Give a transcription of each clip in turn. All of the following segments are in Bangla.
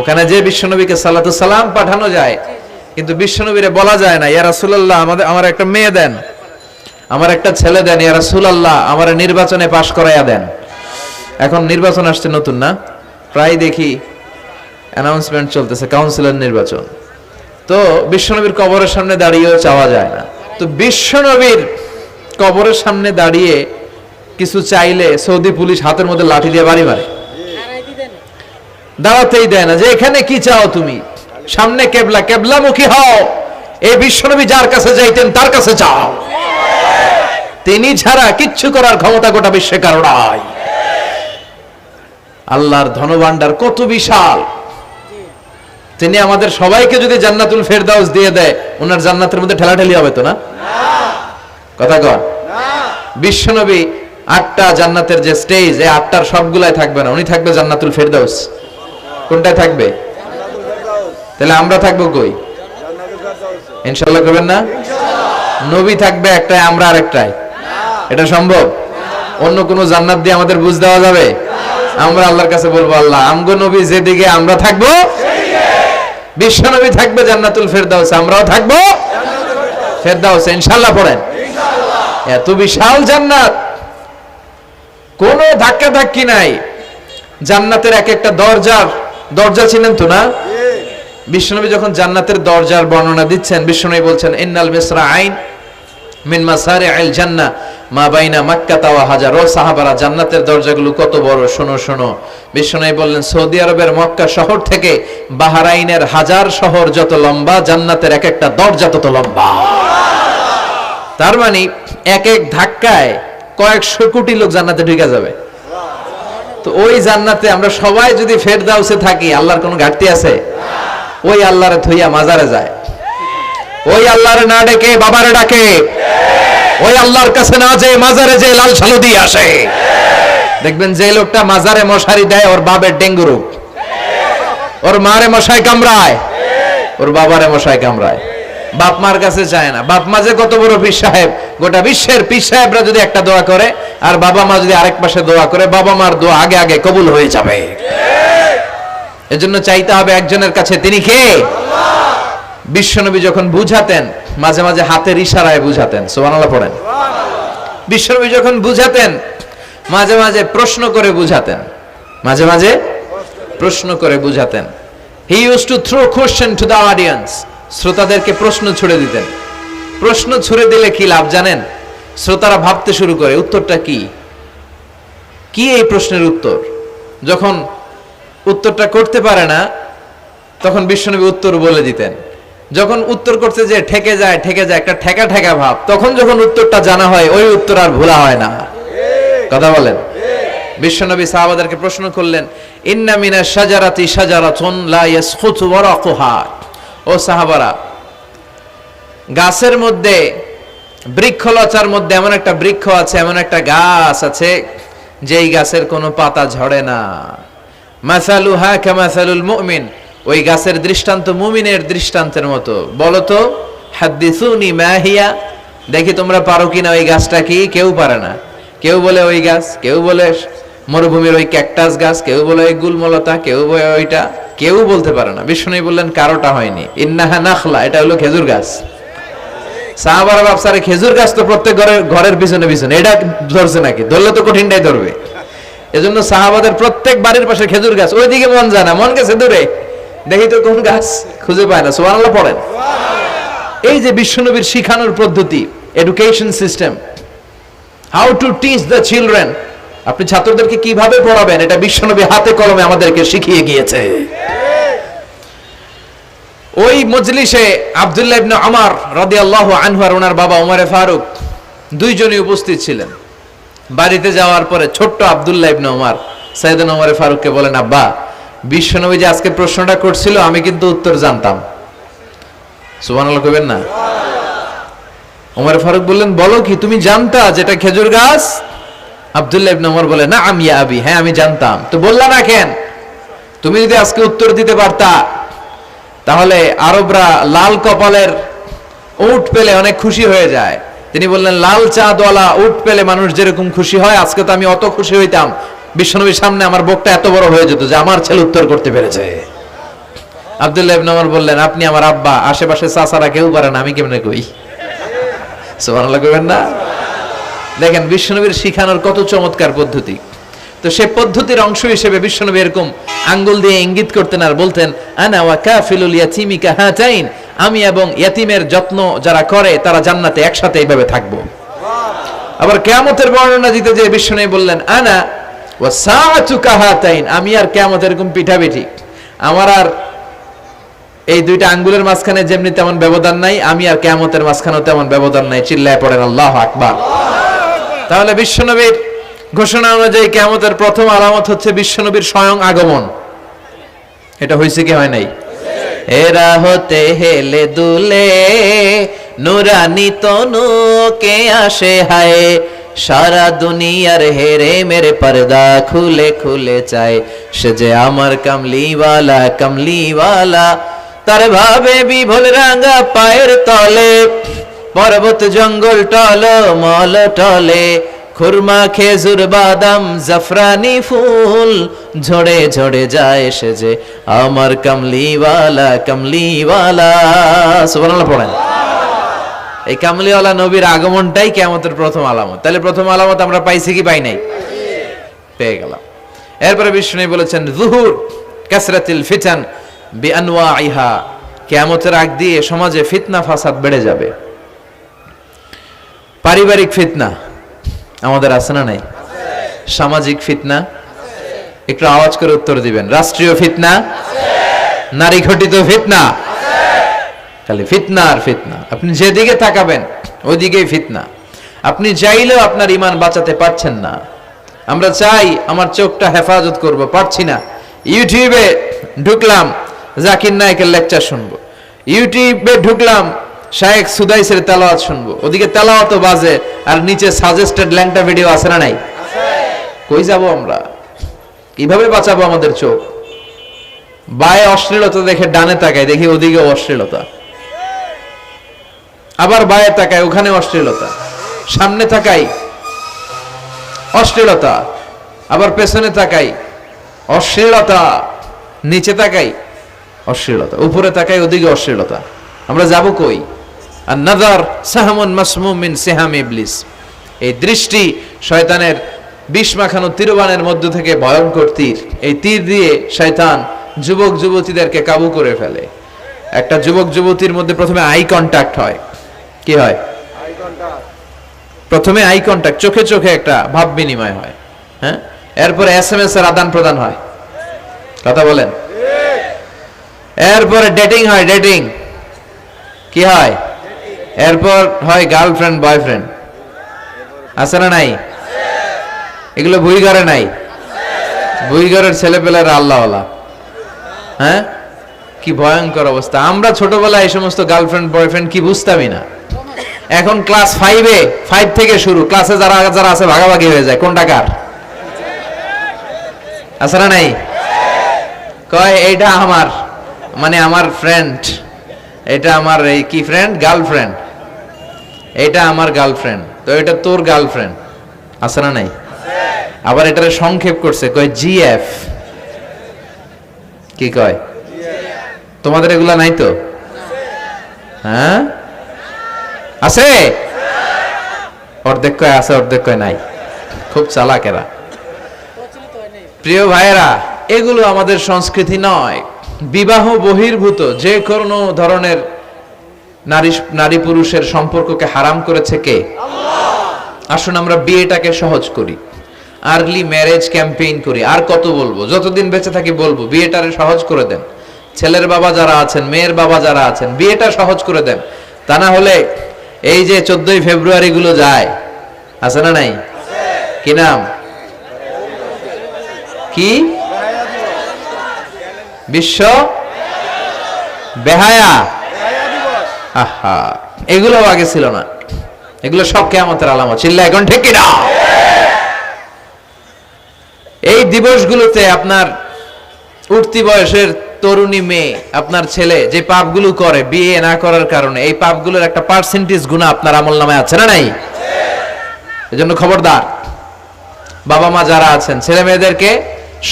ওখানে যে বিশ্বনবীকে সালাতু সালাম পাঠানো যায়, কিন্তু বিশ্বনবীরে বলা যায় না, ইয়া রাসূলুল্লাহ, আমাদের, আমার একটা মেয়ে দেন, আমার একটা ছেলে দেন, ইয়া রাসূলুল্লাহ, আমার নির্বাচনে পাশ করাইয়া দেন। এখন নির্বাচন আসছে নতুন না? প্রায় দেখি অ্যানাউন্সমেন্ট চলতেছে কাউন্সিলর নির্বাচন। তো বিশ্বনবীর কবরের সামনে দাঁড়িয়েও চাওয়া যায় না। তো বিশ্বনবীর কবরের সামনে দাঁড়িয়ে কিছু চাইলে সৌদি পুলিশ হাতের মধ্যে লাঠি দিয়ে বাড়ি মারে। দাঁড়াতেই দেয় না যে, এখানে কি চাও তুমি? সামনে কেবলা, কেবলামুখী হও। এই বিশ্বনবী যার কাছে যাইতেন, তার কাছে চাও তিনি ছাড়া কিচ্ছু করার ক্ষমতা গোটা বিশ্বে কারও নাই। আল্লাহর ধনভাণ্ডার কত বিশাল। তিনি আমাদের সবাইকে যদি জান্নাতুল ফেরদাউস দিয়ে দেয় ওনার জান্নাতের মধ্যে ঠেলাঠেলি হবে তো না? কথা কর বিশ্বনবী আটটা জান্নাতের যে স্টেজ এই আটটার সবগুলাই থাকবে না, উনি থাকবে জান্নাতুল ফেরদাউস। কোনটায় থাকবে? তাহলে আমরা থাকব কই? ইনশাল্লাহ করবেন না? নবী থাকবে একটাই আমরা আরেকটাই এটা সম্ভব? অন্য কোনো জান্নাত দিয়ে আমাদের বুঝ দেওয়া যাবে? আমরা আল্লাহর কাছে বলব, আল্লাহ, আমগো নবী যেদিকে আমরা থাকব বিশ্ব নবী থাকবে জান্নাতুল ফেরদাউস, আমরাও থাকব ফেরদাউস। ইনশাল্লাহ পড়েন। এত বিশাল জান্নাত। কোনো ধাক্কা ধাক্কি নাই। জান্নাতের এক একটা দরজার দরজা ছিলেন তো না? বিশ্বনবী যখন জান্নাতের দরজার বর্ণনা দিচ্ছেন, বিশ্বনবী বলছেন, ইন্নাল মিসরা আইন মিন মাসারে আইল জান্না, মা বাইনা মাক্কা তাওয়া হাজার সাহাবারা, জান্নাতের দরজাগুলো কত বড়, শোনো শোনো। বিশ্বনবী বললেন, সৌদি আরবের মক্কা শহর থেকে বাহারাইনের হাজার শহর যত লম্বা, জান্নাতের এক একটা দরজা তত লম্বা। তার মানে এক এক ধাক্কায় কয়েকশো কোটি লোক জান্নাতে ঢুকে যাবে। তো ওই জান্নাতে আমরা সবাই যদি ফেরদাউসে থাকি, আল্লাহর কোনো ঘাটতি আছে? ওই আল্লাহরে থইয়া মাজারে যায়। ওই আল্লাহরে না ডেকে বাবারে ডাকে। ওই আল্লাহর কাছে না যে মাজারে যে লাল সালু দিয়ে আসে। দেখবেন যে লোকটা মাজারে মশারি দেয়, ওর বাবের ডেঙ্গু ওর মারে মশাই কামড়ায়। ওর বাবারে মশাই কামড়ায়। বাপ মার কাছে যায় না। বাপ মা যে কত বড় পীর সাহেব গোটা বিশ্বের পীর সাহেবরা যদি একটা দোয়া করে আর বাবা মা যদি আরেক পাশে দোয়া করে বাবা মার দোয়া আগে আগে কবুল হয়ে যাবে। এজন্য চাইতে হবে একজনের কাছে তিনি কে? বিশ্বনবী যখন বুঝাতেন মাঝে মাঝে হাতের ইশারায় বুঝাতেন সুবহানাল্লাহ পড়েন। বিশ্বনবী যখন বুঝাতেন মাঝে মাঝে প্রশ্ন করে বুঝাতেন। মাঝে মাঝে প্রশ্ন করে বুঝাতেন। He use to throw question to the audience শ্রোতাদেরকে প্রশ্ন ছুড়ে দিতেন। প্রশ্ন ছুড়ে দিলে কি লাভ জানেন? শ্রোতারা ভাবতে শুরু করে, উত্তরটা কি? কি এই প্রশ্নের উত্তর? যখন উত্তরটা করতে পারে না, তখন বিশ্বনবী উত্তর বলে দিতেন। যখন উত্তর করতে যে ঠেকে যায় ঠেকে যায়, একটা ঠেকা ঠেকা ভাব, তখন যখন উত্তরটা জানা হয়, ওই উত্তর আর ভোলা হয় না। কথা বলেন? বিশ্বনবী সাহাবাদেরকে প্রশ্ন করলেন, ইন্না মিনা সাজারাতি সাজারাতুন লা ইয়াসখুতু ওয়ারাকুহা। ও সাহাবারা, গাছের মধ্যে, বৃক্ষলতার মধ্যে এমন একটা বৃক্ষ আছে, এমন একটা গাছ আছে, যেই গাছের কোনো পাতা ঝরে না। মাসালুহা কামাসালুল মুমিন, ওই গাছের দৃষ্টান্ত মুমিনের দৃষ্টান্তের মতো। বলো তো হাদ্দিসুনি মাহিয়া দেখি তোমরা পারো কিনা ওই গাছটা কি? কেউ পারে না। কেউ বলে ওই গাছ, কেউ বলে মরুভূমির ওই ক্যাকটাস গাছ, কেউ বলে ওই গুলমলতা, কেউ বলে ওইটা। কেউ বলতে পারে না। বিষ্ণু বললেন, কারোটা হয়নি। ইন্নাহা নাখলা এটা হলো খেজুর গাছ। সাহাবারা বাপসারে খেজুর গাছ তো প্রত্যেক ঘরের ঘরের পিছনে পিছনে, এটা ধরছে নাকি? ধরলে তো কঠিনটাই ধরবে। এজন্য সাহাবাদের প্রত্যেক বাড়ির পাশে খেজুর গাছ। ওইদিকে মন যায় না, মন গেছে দূরে। দেখি তো কোন গাছ খুঁজে পায় না। সুবহানাল্লাহ পড়েন। এই যে বিশ্বনবীর শিখানোর পদ্ধতি education system how to teach the children আপনি ছাত্রদেরকে কীভাবে পড়াবেন? এটা বিশ্বনবী হাতে কলমে আমাদেরকে শিখিয়ে গিয়েছে। ওই মজলিসে আব্দুল্লাহ ইবনে আমার রাদিয়াল্লাহু আনহু আর ওনার বাবা ওমরে ফারুক দুইজনই উপস্থিত ছিলেন। বাড়িতে যাওয়ার পরে ছোট্ট আব্দুল্লাহ ইবনে ওমর সাইয়েদনা ওমরে ফারুককে বলেন, আব্বা, বিশ্বনবী যে আজকে প্রশ্নটা করছিল, আমি কিন্তু উত্তর জানতাম। সুবহানাল্লাহ কইবেন না? ওমর ফারুক বললেন, বলো কি, তুমি জানতা যেটা খেজুর গাছ? আব্দুল্লাহ ইবনে বলে না আমি আবি। হ্যাঁ আমি জানতাম। তো বললা না কেন? তুমি যদি আজকে উত্তর দিতে পারতা, তাহলে আরবরা লাল কপালের উট পেলে অনেক খুশি হয়ে যায়। তিনি বললেন, লাল উট পেলে মানুষ যেরকম খুশি হয়, আজকে তো আমি অত খুশি হইতাম। বিশ্বনবীর সামনে আমার বুকটা এত বড় হয়ে যেত যে আমার ছেলে উত্তর করতে পেরেছে। আব্দুল্লাহ বললেন, আপনি আমার আব্বা, আশেপাশে চাচারা কেউ পারে না, আমি কেমনে কই? না? দেখেন বিশ্বনবীর শিখানোর কত চমৎকার পদ্ধতি। তো সে পদ্ধতির অংশ হিসেবে বিশ্বনবী এরকম আঙ্গুল দিয়ে ইঙ্গিত করতেন আর বলতেন, আনা ওয়া কাফিলুল ইয়াতিমি কাহাতাইন আমি এবং ইয়াতিমের যত্ন যারা করে, তারা জান্নাতে একসাথে এইভাবে থাকব। আবার কেয়ামতের বর্ণনা দিতে যে বিশ্বনবী বললেন, আনা ওয়া সাআতু কাহাতাইন আমি আর কেয়ামত এরকম পিঠাপিঠি। আমার আর এই দুইটা আঙ্গুলের মাঝখানে যেমনি তেমন ব্যবধান নাই, আমি আর কেয়ামতের মাঝখানেও তেমন ব্যবধান নাই। চিল্লায় পড়েন, আল্লাহ আকবার। তাহলে বিশ্বনবীর ঘোষণা অনুযায়ী কেয়ামতের প্রথম আলামত হচ্ছে বিশ্বনবীর স্বয়ং আগমন। এটা হয়েছে কি হয় নাই? এরা হতে হেলে দুলে নুরানি তনু কে আসে হায়। সারা দুনিয়ার হেরে মেরে পর্দা খুলে খুলে চায়। সে যে আমার কামলিওয়ালা কামলিওয়ালা, তার ভাবে বিভোল রাঙা পায়ের তলে। পর্বত জঙ্গল টল, মল টলে, খুরমা, খেজুর, বাদাম, জাফরানি ফুল। ঝড়ে ঝড়ে যায় সে যে আমার কামলিওয়ালা কামলিওয়ালা। সুবহানাল্লাহ পড়েন। এই কামলিওয়ালা নবীর আগমনটাই কেমতের প্রথম আলামত। তাহলে প্রথম আলামত আমরা পাইছি কি, পাই নাই? পেয়ে গেলাম। এরপরে বিষ্ণু বলেছেন, জুহুর কাসরাতিল ফিতান বিআনওয়াইহা কিয়ামতের আগ দিয়ে সমাজে ফিতনা, ফাসাদ বেড়ে যাবে। পারিবারিক ফিতনা আমাদের আছে না নাই? সামাজিক ফিতনা? একটু আওয়াজ করে উত্তর দিবেন। রাষ্ট্রীয় ফিতনা? নারী ঘটিত ফিতনা? খালি ফিতনা আর ফিতনা। আপনি যেদিকে তাকাবেন, ওইদিকেই ফিতনা। আপনি চাইলেও আপনার ইমান বাঁচাতে পারছেন না। আমরা চাই আমার চোখটা হেফাজত করব। পারছি না। ইউটিউবে ঢুকলাম, জাকির নায়কের লেকচার শুনব। ইউটিউবে ঢুকলাম শায়েক সুদাইসের তেলাওয়াত শুনব। ওদিকে তেলাওয়াত বাজে, আর নিচে সাজেস্টেড ল্যাংটা ভিডিও আছে না নাই? কই যাব আমরা? কীভাবে বাঁচাবো আমাদের চোখ? বায়ে অশ্লীলতা দেখে ডানে তাকায়, দেখি ওদিকে অশ্লীলতা। আবার বায়ে তাকায় ওখানে অশ্লীলতা। সামনে তাকাই, অশ্লীলতা। আবার পেছনে তাকাই, অশ্লীলতা। নিচে তাকাই, অশ্লীলতা। উপরে তাকাই, ওদিকে অশ্লীলতা। আমরা যাব কই? আর নাদার সাহামুন মাসমুম মিন সেহাম ইবলিস। এই দৃষ্টি শয়তানের বিষ মাখানো তীরবানের মধ্য থেকে ভয়ঙ্কর তীর। এই তীর দিয়ে শয়তান যুবক যুবতীদেরকে কাবু করে ফেলে। একটা যুবক যুবতীর মধ্যে প্রথমে আই কন্টাক্ট হয়। কি হয়? প্রথমে আই কন্টাক্ট চোখে চোখে একটা ভাব বিনিময় হয়। হ্যাঁ? এরপরে এস এম এস এর আদান প্রদান হয়। কথা বলেন? এরপরে ডেটিং হয় ডেটিং কি হয়? এরপর হয় গার্লফ্রেন্ড, বয়ফ্রেন্ড। আছে না নাই? এগুলো ভুই ঘরে নাই? ভুই ঘরের ছেলেপেলেরা আল্লাহওয়ালা। হ্যাঁ? কি ভয়ঙ্কর অবস্থা। আমরা ছোটবেলায় এই সমস্ত গার্লফ্রেন্ড, বয়ফ্রেন্ড কি বুঝতামই না। এখন ক্লাস ফাইভে ফাইভ থেকে শুরু। ক্লাসে যারা যারা আছে, ভাগাভাগি হয়ে যায়। কোনটা কার? আছে না নাই? কয়, এইটা আমার। মানে আমার ফ্রেন্ড এটা আমার এই কি ফ্রেন্ড গার্লফ্রেন্ড এটা আমার গার্লফ্রেন্ড তো এটা তোর গার্লফ্রেন্ড আছে না নাই? আবার এটারে সংক্ষেপ করছে, কয় জিএফ কি কয়? তোমাদের এগুলা নাই তো? হ্যাঁ? আছে? অর্ধেক কয় আছে, অর্ধেক কয় নাই। খুব চালাক এরা। প্রিয় ভাইয়েরা, এগুলো আমাদের সংস্কৃতি নয়। বিবাহ বহির্ভূত, যে কোনো ধরনের নারী নারী পুরুষের সম্পর্ককে হারাম করেছে কে? আসুন আমরা বিয়েটাকে সহজ করি। আর্লি ম্যারেজ ক্যাম্পেইন করি। আর কত বলব? যতদিন বেঁচে থাকি বলব বিয়েটারে সহজ করে দেন। ছেলের বাবা যারা আছেন মেয়ের বাবা যারা আছেন বিয়েটা সহজ করে দেন। তা না হলে এই যে চোদ্দই ফেব্রুয়ারি গুলো যায় আছে না নাই? কি নাম? কি? বিশ্ব? বেহায়া। আহা এগুলো আগে ছিল না। এগুলো সব কেমতের আলামত। চিল্লা এখন ঠিক কিনা? এই দিবসগুলোতে আপনার উঠতি বয়সের তরুণী মেয়ে, আপনার ছেলে যে পাপগুলো করে, বিয়ে না করার কারণে, এই পাপগুলোর একটা পার্সেন্টেজ গুণা আপনার আমল নামে আছে না নাই? এজন্য খবরদার, বাবা মা যারা আছেন, ছেলে মেয়েদেরকে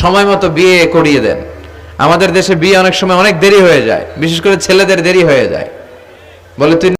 সময় মতো বিয়ে করিয়ে দেন। আমাদের দেশে বিয়ে অনেক সময় অনেক দেরি হয়ে যায়। বিশেষ করে ছেলেদের দেরি হয়ে যায়। বলে তুই